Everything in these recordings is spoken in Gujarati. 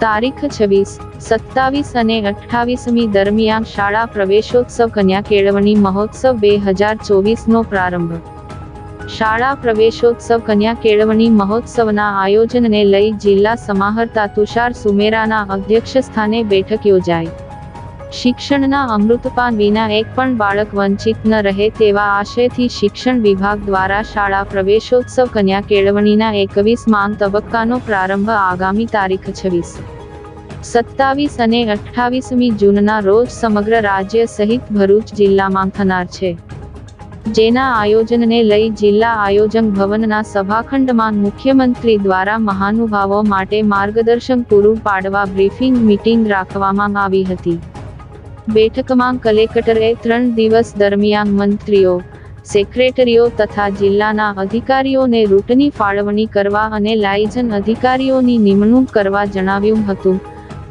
તારીખ છવ્વીસ, સત્તાવીસ અને અઠ્ઠાવીસમી દરમિયાન શાળા પ્રવેશોત્સવ કન્યા કેળવણી મહોત્સવ બે હજાર ચોવીસનો પ્રારંભ. શાળા પ્રવેશોત્સવ કન્યા કેળવણી મહોત્સવના આયોજનને લઈ જિલ્લા સમાહર્તા તુષાર સુમેરાના અધ્યક્ષસ્થાને બેઠક યોજાઈ. શિક્ષણના અમૃતપાન વિના એક પણ બાળક વંચિત ન રહે તેવા આશયથી શિક્ષણ વિભાગ દ્વારા શાળા પ્રવેશોત્સવ કન્યા કેળવણીના એકવીસ માંગ તબક્કાનો પ્રારંભ આગામી તારીખ છવ્વીસ. સત્તાવીસ અને અઠ્ઠાવીસમી જૂનના રોજ સમગ્ર રાજ્ય સહિત ભરૂચ જિલ્લામાં થનાર છે. જેના આયોજનને લઈ જિલ્લા આયોજક ભવનના સભાખંડમાં મુખ્યમંત્રી દ્વારા મહાનુભાવો માટે માર્ગદર્શન પૂરું પાડવા બ્રીફિંગ મીટિંગ રાખવામાં આવી હતી. બેઠકમાં કલેક્ટરે ત્રણ દિવસ દરમિયાન મંત્રીઓ, સેક્રેટરીઓ તથા જિલ્લાના અધિકારીઓને રૂટની ફાળવણી કરવા અને લાયજન અધિકારીઓની નિમણૂક કરવા જણાવ્યું હતું.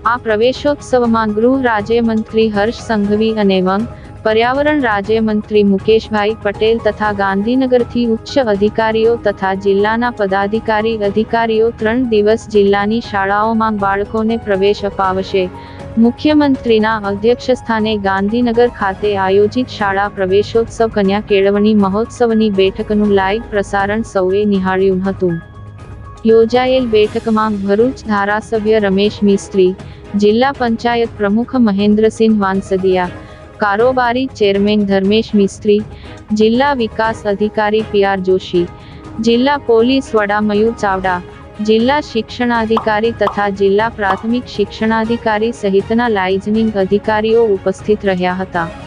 આ પ્રવેશોત્સવમાં ગૃહ રાજ્યમંત્રી હર્ષ સંઘવી અને વન, પર્યાવરણ રાજ્યમંત્રી મુકેશભાઈ પટેલ તથા ગાંધીનગરથી ઉચ્ચ અધિકારીઓ તથા જિલ્લાના પદાધિકારી અધિકારીઓ ત્રણ દિવસ જિલ્લાની શાળાઓમાં બાળકોને પ્રવેશ અપાવશે. મુખ્યમંત્રીના અધ્યક્ષસ્થાને ગાંધીનગર ખાતે આયોજિત શાળા પ્રવેશોત્સવ કન્યા કેળવણી મહોત્સવની બેઠકનું લાઈવ પ્રસારણ સૌએ નિહાળ્યું હતું. યોજાયેલ બેઠકમાં ભરૂચ ધારાસભ્ય રમેશ મિસ્ત્રી, જિલ્લા પંચાયત પ્રમુખ મહેન્દ્રસિંહ વાંસદિયા, કારોબારી ચેરમેન ધર્મેશ મિસ્ત્રી, જિલ્લા વિકાસ અધિકારી પીઆર જોશી, જિલ્લા પોલીસ વડા મયુર ચાવડા જિલ્લા શિક્ષણાધિકારી તથા જિલ્લા પ્રાથમિક શિક્ષણાધિકારી સહિતના લાઇઝનિંગ અધિકારીઓ ઉપસ્થિત રહ્યા હતા.